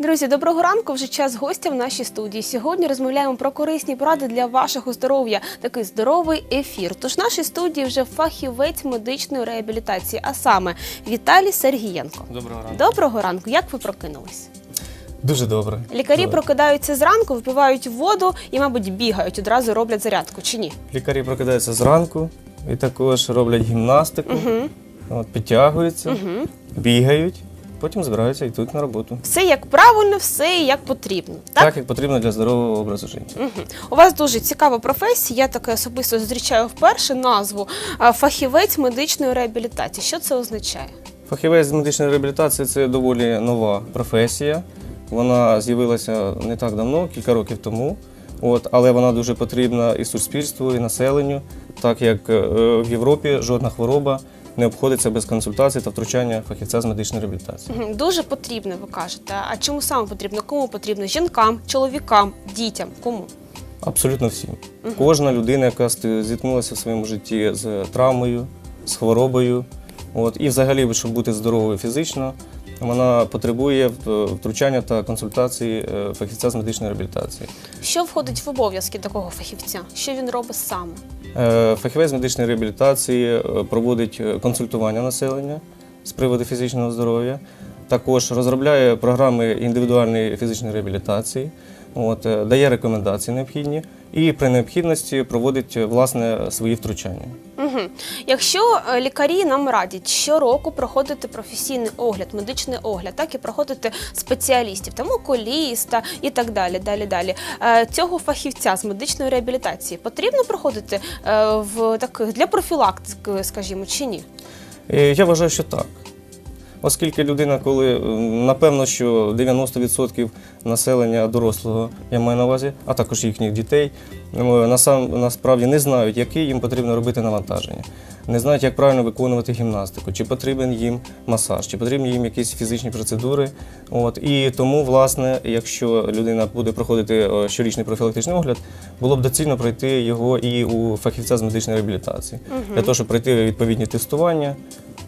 Друзі, доброго ранку. Вже час гостя в нашій студії. Сьогодні розмовляємо про корисні поради для вашого здоров'я. Такий здоровий ефір. Тож в нашій студії вже фахівець медичної реабілітації, а саме Віталій Сергієнко. Доброго ранку. Доброго ранку. Як ви прокинулись? Дуже добре. Лікарі Добре. прокидаються зранку, випивають воду і, мабуть, бігають одразу роблять зарядку. Чи ні? Лікарі прокидаються зранку і також роблять гімнастику, от, підтягуються, бігають, потім збираються і йдуть на роботу. Все як правильно, все як потрібно. Так? Так, як потрібно для здорового образу життя. Мгм. У вас дуже цікава професія. Я таке особисто зустрічаю вперше назву а, фахівець медичної реабілітації. Що це означає? Фахівець з медичної реабілітації це доволі нова професія. Вона з'явилася не так давно, кілька років тому. От, але вона дуже потрібна і суспільству, і населенню, так як е, в Європі жодна хвороба не обходиться без консультацій та втручання фахівця з медичної реабілітації. Мгм. Дуже потрібно, ви кажете. А чому саме потрібно? Кому потрібно? Жінкам, чоловікам, дітям? Кому? Абсолютно всім. Кожна людина, яка зіткнулася в своєму житті з травмою, з хворобою, от, і взагалі, щоб бути здоровою фізично, вона потребує в- втручання та консультації е, фахівця з медичної реабілітації. Що входить в обов'язки такого фахівця? Що він робить саме? Е, Фахівець медичної реабілітації е, проводить е, консультування населення з приводу фізичного здоров'я. Також розробляє програми індивідуальної фізичної реабілітації, от, е, дає рекомендації необхідні і при необхідності проводить е, власне свої втручання. Угу. Якщо е, лікарі нам радять щороку проходити професійний огляд, медичний огляд, так і проходити спеціалістів, там окуліста і так далі. Далі, далі. Цього фахівця з медичної реабілітації потрібно проходити в таких для профілактики, скажімо, чи ні? Я вважаю, що так. Оскільки людина, коли е, напевно, що 90% населення дорослого, я маю на увазі, а також їхніх дітей, е, насправді не знають, яке їм потрібно робити навантаження, не знають, як правильно виконувати гімнастику, чи потрібен їм масаж, чи потрібні їм якісь фізичні процедури. От. І тому, власне, якщо людина буде проходити е, щорічний профілактичний огляд, було б доцільно пройти його і у фахівця з медичної реабілітації, для того, щоб пройти відповідні тестування.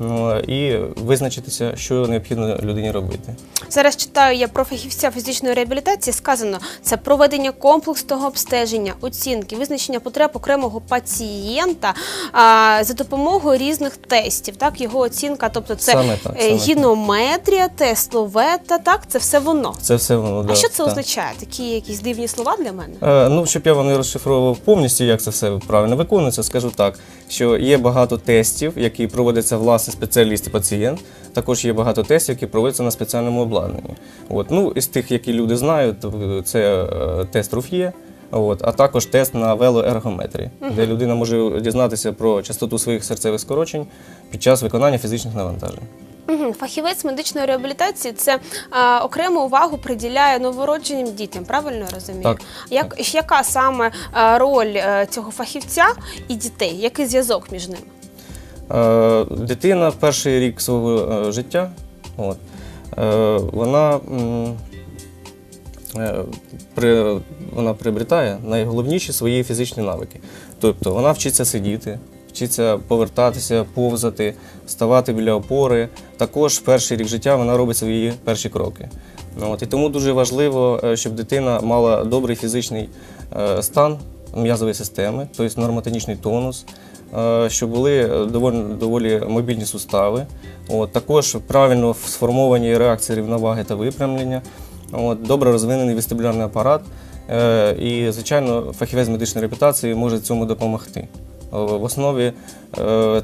Ну, і визначитися, що необхідно людині робити. Зараз читаю я про фахівця фізичної реабілітації. Сказано це проведення комплексного обстеження, оцінки, визначення потреб окремого пацієнта а, за допомогою різних тестів. Так, його оцінка, тобто це Саме так, е, саме гінометрія, тест Ловета, так, це все воно. Це все воно. А да, що це так. означає? Такі якісь дивні слова для мене? Е, Ну, щоб я вам не розшифровував повністю, як це все правильно виконується, скажу так, що є багато тестів, які проводяться власне спеціаліст і пацієнт. Також є багато тестів, які проводяться на спеціальному обладнанні. От. Ну, із тих, які люди знають, то це е, тест Руф'є, от, а також тест на велоергометрії, де людина може дізнатися про частоту своїх серцевих скорочень під час виконання фізичних навантажень. Фахівець медичної реабілітації це а, окрему увагу приділяє новородженим дітям. Правильно я розумію? Так. Як яка саме а, роль е, цього фахівця і дітей? Який зв'язок між ними? Е, Дитина перший рік свого е, життя, от, е, вона, при, вона приобретає найголовніші свої фізичні навики. Тобто вона вчиться сидіти, вчиться повертатися, повзати, ставати біля опори. Також перший рік життя вона робить свої перші кроки. От, і тому дуже важливо, щоб дитина мала добрий фізичний стан м'язової системи, тобто нормотонічний тонус, е, щоб були е, доволі, доволі мобільні сустави. От, також правильно сформовані реакції рівноваги та випрямлення, от, добре розвинений вестибулярний апарат. Е, І, звичайно, фахівець медичної реабілітації може цьому допомогти. В основі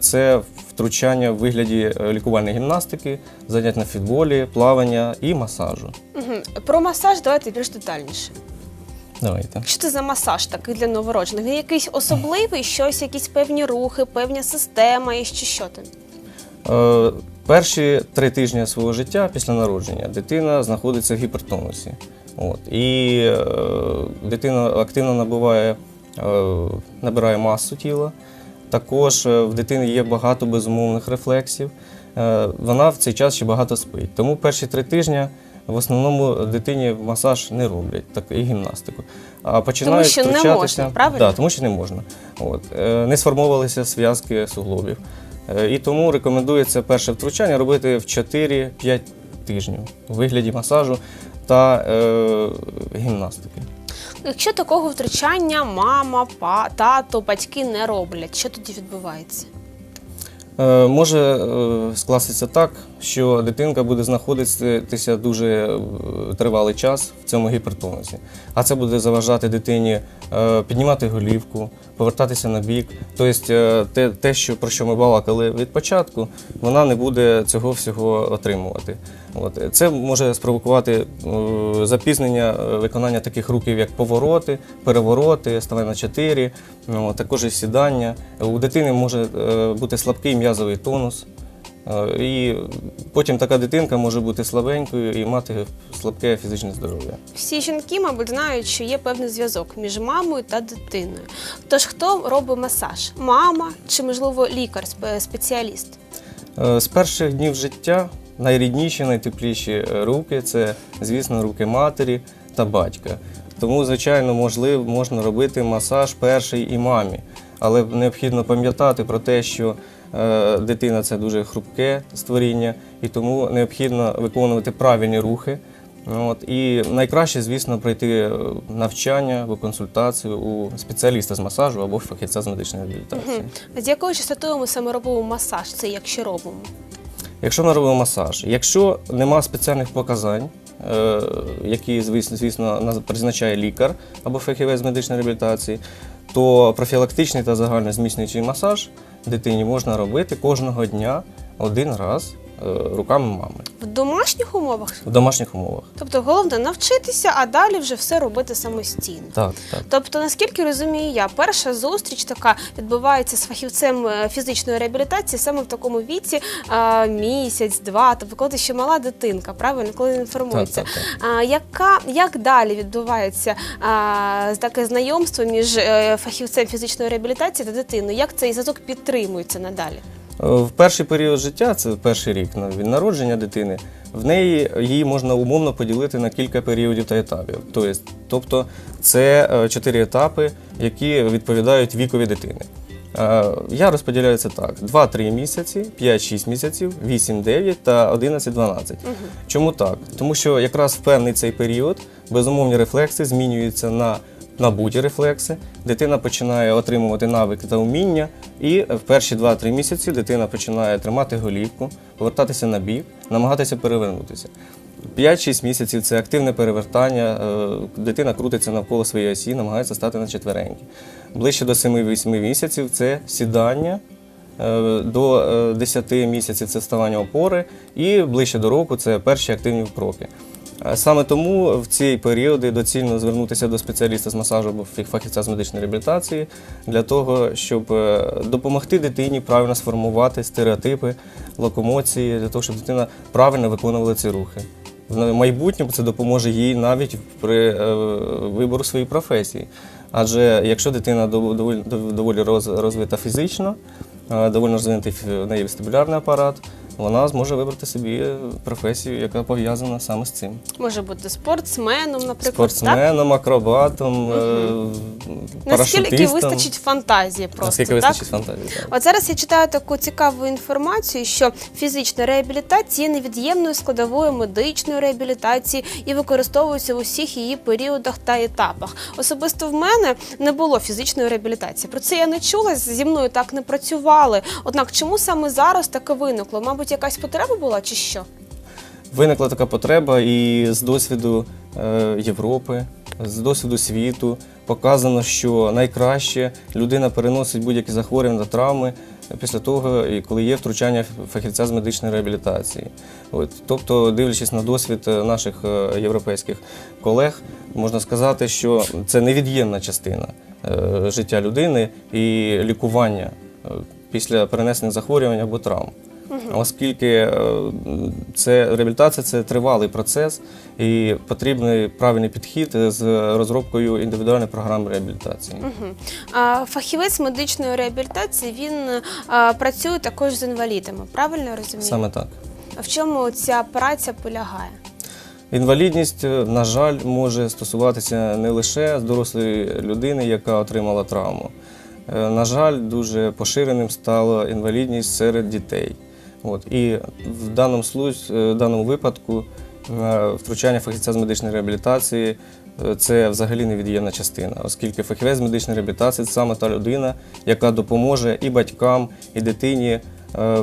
це втручання в вигляді лікувальної гімнастики, занять на фітболі, плавання і масажу. Про масаж давайте більш детальніше. Давайте. Що це за масаж такий для новороджених? Він якийсь особливий, щось, якісь певні рухи, певна система і чи що там? Е, Перші три тижні свого життя після народження дитина знаходиться в гіпертонусі. От. І е, дитина активно набуває, е, набирає масу тіла. Також е, в дитини є багато безумовних рефлексів. Е, вона в цей час ще багато спить. Тому перші три тижні в основному дитині масаж не роблять, так і гімнастику. А починають що не втручатися- можна, правильно? Да, тому що не можна. От. Е, Не сформовувалися зв'язки суглобів. Е, І тому рекомендується перше втручання робити в 4-5 тижнів у вигляді масажу та е, гімнастики. Якщо такого втручання мама, па, тато, батьки не роблять, що тоді відбувається? Е, Може е, скластися так, що дитинка буде знаходитися дуже е, тривалий час в цьому гіпертонусі, а це буде заважати дитині е, піднімати голівку, повертатися на бік. Тобто е, те, те що, про що ми балакали від початку, вона не буде цього всього отримувати. От. Це може спровокувати запізнення виконання таких рухів, як повороти, перевороти, ставай на 4, ну, також і сідання. У дитини може бути слабкий м'язовий тонус. І потім така дитинка може бути слабенькою і мати слабке фізичне здоров'я. Всі жінки, мабуть, знають, що є певний зв'язок між мамою та дитиною. Тож хто робить масаж? Мама чи, можливо, лікар, спе- спеціаліст? Е, З перших днів життя найрідніші, найтепліші е, руки це, звісно, руки матері та батька. Тому, звичайно, можливо, можна робити масаж перший і мамі. Але необхідно пам'ятати про те, що дитина це дуже хрупке створіння, і тому необхідно виконувати правильні рухи. От, і найкраще, звісно, пройти е, навчання або консультацію у спеціаліста з масажу або фахівця з медичної реабілітації. З якою частотою ми саме робимо масаж? Це якщо робимо? Якщо ми робимо масаж, якщо нема спеціальних показань, е, які, звісно, звісно, призначає лікар або фахівець з медичної реабілітації, то профілактичний та загальнозміцнюючий масаж дитині можна робити кожного дня один раз руками мами В домашніх умовах? в домашніх умовах. Тобто головне навчитися, а далі вже все робити самостійно. Так, так. Тобто, наскільки розумію я, перша зустріч така відбувається з фахівцем е, фізичної реабілітації саме в такому віці а, місяць, два, тобто коли ти ще мала дитинка, правильно, коли не інформується. Так, так, А, яка, як далі відбувається а, таке знайомство між е, фахівцем фізичної реабілітації та дитиною? Як цей зв'язок підтримується надалі? В перший період життя, це перший рік від народження дитини, в неї її можна умовно поділити на кілька періодів та етапів. Тобто, тобто це е, чотири етапи, які відповідають вікові дитини. Е, Я розподіляю це так: 2-3 місяці, 5-6 місяців, 8-9 та 11-12. Чому так? Тому що якраз в певний цей період безумовні рефлекси змінюються на набуті рефлекси, дитина починає отримувати навики та уміння, і в перші 2-3 місяці дитина починає тримати голівку, повертатися на бік, намагатися перевернутися. 5-6 місяців це активне перевертання, е, дитина крутиться навколо своєї осі, намагається стати на четвереньки. Ближче до 7-8 місяців це сідання. Е, До е, 10 місяців це вставання опори, і ближче до року це перші активні кроки. Е, Саме тому в ці періоди доцільно звернутися до спеціаліста з масажу або фахівця з медичної реабілітації для того, щоб е, допомогти дитині правильно сформувати стереотипи, локомоції, для того, щоб дитина правильно виконувала ці рухи. В майбутньому це допоможе їй навіть при е, вибору своєї професії. Адже якщо дитина доволі, дов- доволі роз- розвита фізично, доволі розвинутий в неї вестибулярний апарат, вона зможе вибрати собі професію, яка пов'язана саме з цим. Може бути спортсменом, наприклад, так? Спортсменом, акробатом, е, Наскільки вистачить фантазії просто, Наскільки так? вистачить фантазії. так. От зараз я читаю таку цікаву інформацію, що фізична реабілітація є невід'ємною складовою медичної реабілітації і використовується в усіх її періодах та етапах. Особисто в мене не було фізичної реабілітації. Про це я не чула, зі мною так не працювали. Однак, чому саме зараз таке виникло? Мабуть, якась потреба була чи що? Виникла така потреба, і з досвіду е, Європи, з досвіду світу показано, що найкраще людина переносить будь-які захворювання та травми після того, коли є втручання фахівця з медичної реабілітації. От, тобто, дивлячись на досвід е, наших е, європейських колег, можна сказати, що це невід'ємна частина життя людини і лікування після перенесених захворювань або травм. Оскільки е, це реабілітація це тривалий процес і потрібний правильний підхід з розробкою індивідуальної програми реабілітації. А, Фахівець медичної реабілітації він а, працює також з інвалідами. Правильно я розумію? Саме так. В чому ця праця полягає? Інвалідність, е, на жаль, може стосуватися не лише дорослої людини, яка отримала травму. Е, На жаль, дуже поширеним стала інвалідність серед дітей. От. І в даному, случ- е, в даному випадку е, втручання фахівця з медичної реабілітації е, це взагалі невід'ємна частина, оскільки фахівець з медичної реабілітації це саме та людина, яка допоможе і батькам, і дитині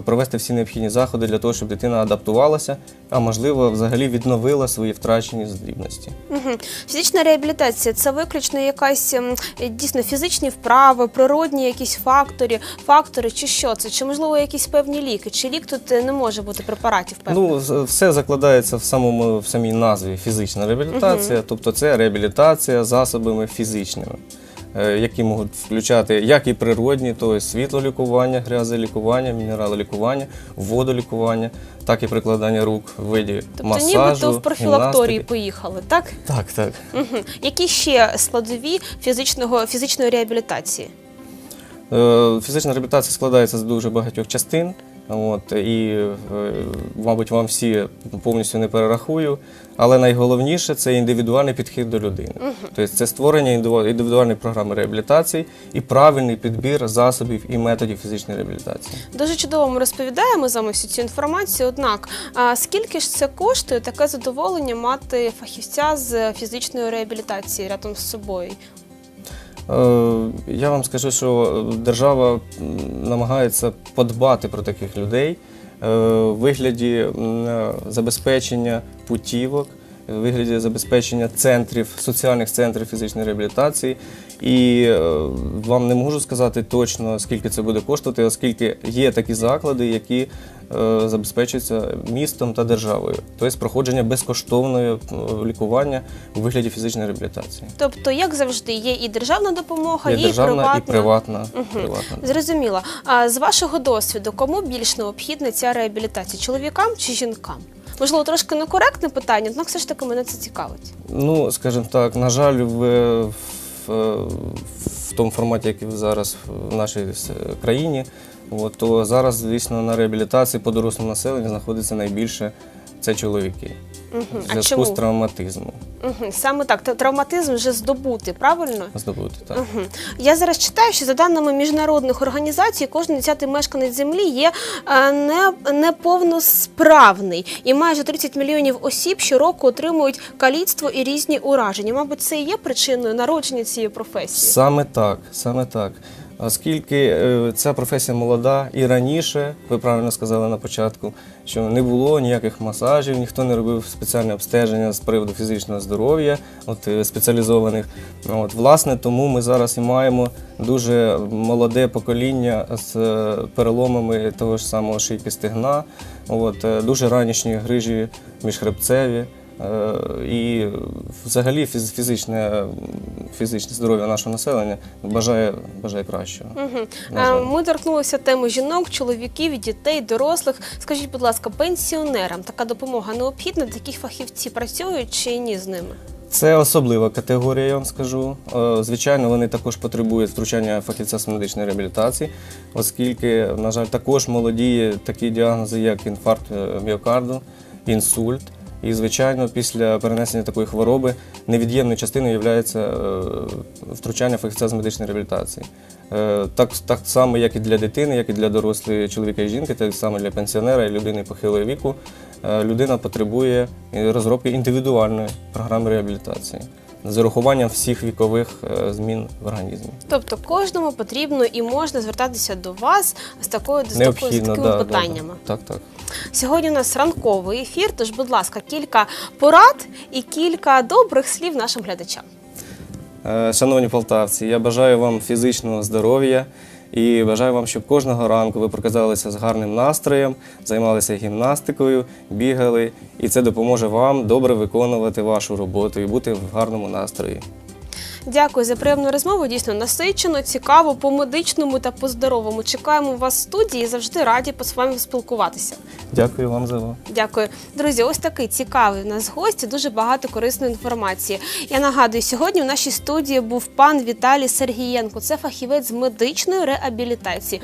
провести всі необхідні заходи для того, щоб дитина адаптувалася, а можливо, взагалі відновила свої втрачені здібності. Угу. Фізична реабілітація це виключно якась ем, е, дійсно фізичні вправи, природні якісь фактори, фактори, чи що це? Чи можливо якісь певні ліки? Чи лік тут е, не може бути препаратів певних? Ну, все закладається в самому в самій назві фізична реабілітація, тобто це реабілітація засобами фізичними, е, які можуть включати як і природні, тобто світлолікування, грязолікування, мінералолікування, водолікування, так і прикладання рук в виді Тобто масажу, нібито в профілакторії гімнастики. поїхали, так? Так, так. Угу. Які ще складові фізичного, фізичної реабілітації? Е, Фізична реабілітація складається з дуже багатьох частин. От, і, е, мабуть, вам всі повністю не перерахую. Але найголовніше це індивідуальний підхід до людини. Тобто це створення індивідуальної програми реабілітації і правильний підбір засобів і методів фізичної реабілітації. Дуже чудово ми розповідаємо з вами всю цю інформацію. Однак, а скільки ж це коштує таке задоволення мати фахівця з фізичної реабілітації рядом з собою? Е, Я вам скажу, що держава намагається подбати про таких людей е, в вигляді е, забезпечення путівок, вигляді забезпечення центрів, соціальних центрів фізичної реабілітації. І е, вам не можу сказати точно, скільки це буде коштувати, оскільки є такі заклади, які е, забезпечуються містом та державою, тобто проходження безкоштовної е, лікування у вигляді фізичної реабілітації. Тобто, як завжди, є і державна допомога, Є є, державна і і приватна. Мгм. приватна. Зрозуміло. А з вашого досвіду, кому більш необхідна ця реабілітація? Чоловікам чи жінкам? Можливо, трошки некоректне питання, однак все ж таки мене це цікавить. Ну, скажімо так, на жаль, в, в, в тому форматі, який зараз в нашій країні, от, то зараз, звісно, на реабілітації по дорослому населенню знаходиться найбільше це чоловіки. Угу. В А зв'язку чому? з травматизмом Угу. Саме так, та- травматизм вже здобути, правильно? здобути. Так. Угу. Я зараз читаю, що за даними міжнародних організацій, кожен десятий мешканець землі є е, не, неповносправний, і майже 30 мільйонів осіб щороку отримують каліцтво і різні ураження. Мабуть, це і є причиною народження цієї професії. Саме так, саме так. Оскільки е, ця професія молода і раніше, ви правильно сказали на початку, що не було ніяких масажів, ніхто не робив спеціальне обстеження з приводу фізичного здоров'я, от е, спеціалізованих. От, власне, тому ми зараз і маємо дуже молоде покоління з е, переломами того ж самого шийки стегна, от, дуже ранішні грижі міжхребцеві. Е, І взагалі фіз- фізичне, фізичне здоров'я нашого населення бажає, бажає кращого. Угу. Ми торкнулися теми жінок, чоловіків, дітей, дорослих. Скажіть, будь ласка, пенсіонерам така допомога необхідна? Такі фахівці працюють чи ні з ними? Це особлива категорія, я вам скажу. Е, Звичайно, вони також потребують втручання фахівця з медичної реабілітації, оскільки, на жаль, також молодіє такі діагнози, як інфаркт міокарду, інсульт. І, звичайно, після перенесення такої хвороби невід'ємною частиною є втручання фахівця з медичної реабілітації. Е, Так, так само, як і для дитини, як і для дорослої чоловіка і жінки, так само для пенсіонера і людини похилого віку. Е, Людина потребує е, розробки індивідуальної програми реабілітації з урахуванням всіх вікових е, змін в організмі. Тобто кожному потрібно і можна звертатися до вас з такою з, такою, з такими да, да, питаннями. да. Так, так. Сьогодні у нас ранковий ефір. Тож, будь ласка, кілька порад і кілька добрих слів нашим глядачам. Е, Шановні полтавці, я бажаю вам фізичного здоров'я і бажаю вам, щоб кожного ранку ви прокидалися з гарним настроєм, займалися гімнастикою, бігали, і це допоможе вам добре виконувати вашу роботу і бути в гарному настрої. Дякую за приємну розмову. Дійсно насичено, цікаво, по медичному та по здоровому. Чекаємо вас в студії і завжди раді з вами спілкуватися. Дякую вам за. Дякую, друзі. Ось такий цікавий у нас гость. Дуже багато корисної інформації. Я нагадую, сьогодні в нашій студії був пан Віталій Сергієнко. Це фахівець з медичної реабілітації.